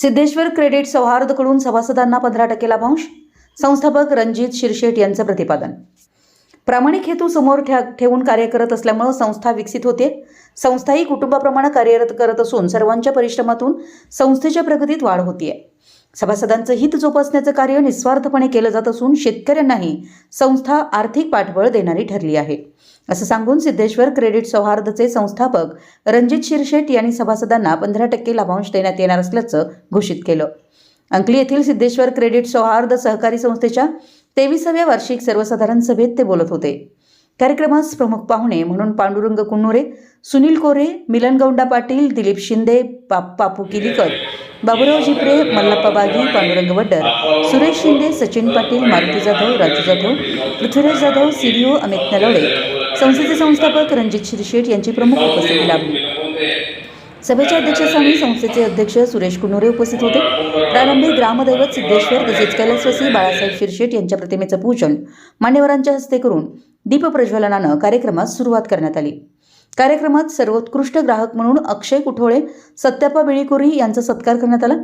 Siddheshwar credit सौहार्दकडून सभासदांना पंधरा टक्के लाभांश संस्थापक रणजित शिरशेट यांचं प्रतिपादन. प्रामाणिक हेतू समोर ठे ठेवून कार्य करत असल्यामुळं संस्था विकसित होते. संस्थाही कुटुंबाप्रमाणे कार्यरत करत असून सर्वांच्या परिश्रमातून संस्थेच्या प्रगतीत वाढ होतीये. सभासदांचं हित जोपासण्याचं कार्य निस्वार्थपणे केलं जात असून शेतकऱ्यांनाही संस्था आर्थिक पाठबळ देणारी ठरली आहे. असं सांगून सिद्धेश्वर क्रेडिट सौहार्दचे संस्थापक रणजित शिरशेट यांनी सभासदांना पंधरा टक्के लाभांश देण्यात येणार असल्याचं घोषित केलं. अंकली येथील सिद्धेश्वर क्रेडिट सौहार्द सहकारी संस्थेच्या तेविसाव्या वार्षिक सर्वसाधारण सभेत ते बोलत होते. कार्यक्रमास प्रमुख पाहुणे म्हणून पांडुरंग कुन्नुरे सुनील कोरे मिलन गौंडा पाटील दिलीप शिंदे पा पापू किलीकर बाबुराव झिपरे मल्लप्पा बागी पांडुरंग वड्डर सुरेश शिंदे सचिन पाटील मारुती जाधव राजू जाधव पृथ्वीराज जाधव सीडीओ अमित नलवडे संस्थेचे संस्थापक रणजित शिरशेट यांची प्रमुख उपस्थिती लाभली. सभेच्या अध्यक्षस्थानी संस्थेचे अध्यक्ष सुरेश कुनुरे उपस्थित होते. प्रारंभी ग्रामदैवत सिद्धेश्वर तसेच कैलासवासी बाळासाहेब शिरशेट यांच्या प्रतिमेचं पूजन मान्यवरांच्या हस्ते करून दीपप्रज्वलनानं कार्यक्रमास सुरुवात करण्यात आली. कार्यक्रमात सर्वोत्कृष्ट ग्राहक म्हणून अक्षय कुठोळे सत्यापा बिळीकुरी यांचा सत्कार करण्यात आला.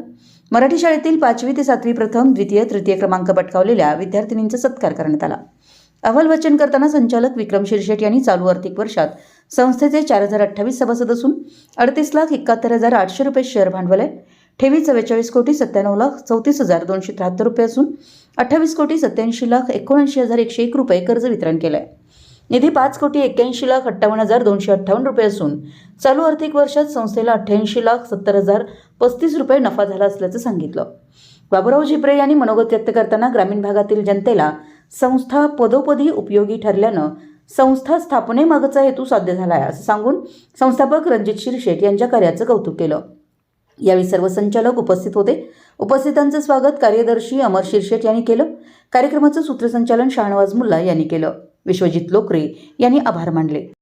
मराठी शाळेतील पाचवी ते सातवी प्रथम द्वितीय तृतीय क्रमांक पटकावलेल्या विद्यार्थिनींचा सत्कार करण्यात आला. अहवाल वाचन करताना संचालक विक्रम शिरशेट यांनी चालू आर्थिक वर्षात संस्थेचे चार हजार अठ्ठावीस सभासद असून अडतीस लाख एकाहत्तर हजार आठशे रुपये शेअर भांडवल आहे. ठेवी चव्वेचाळीस कोटी सत्त्याण्णव लाख चौतीस हजार दोनशे त्र्याहत्तर रुपये असून अठ्ठावीस कोटी सत्याऐंशी लाख एकोणऐंशी हजार एकशे एक रुपये कर्ज वितरण केलं आहे निधी पाच कोटी एक्क्याऐंशी लाख अठ्ठावन्न हजार दोनशे अठ्ठावन्न रुपये असून चालू आर्थिक वर्षात संस्थेला अठ्ठ्याऐंशी लाख सत्तर हजार पस्तीस रुपये नफा झाला असल्याचं सांगितलं. बाबुराव झिपरे यांनी मनोगत व्यक्त करताना ग्रामीण भागातील जनतेला संस्था पदोपदी उपयोगी ठरल्यानं संस्था स्थापनेमागचा हेतू साध्य झाला आहे असं सांगून संस्थापक रणजित शिरशेट यांच्या कार्याचं कौतुक केलं. यावेळी सर्व संचालक उपस्थित होते. उपस्थितांचं स्वागत कार्यदर्शी अमर शिरशेट यांनी केलं. कार्यक्रमाचं सूत्रसंचालन शाहनवाज मुल्ला यांनी केलं. विश्वजित लोकरे यांनी आभार मानले.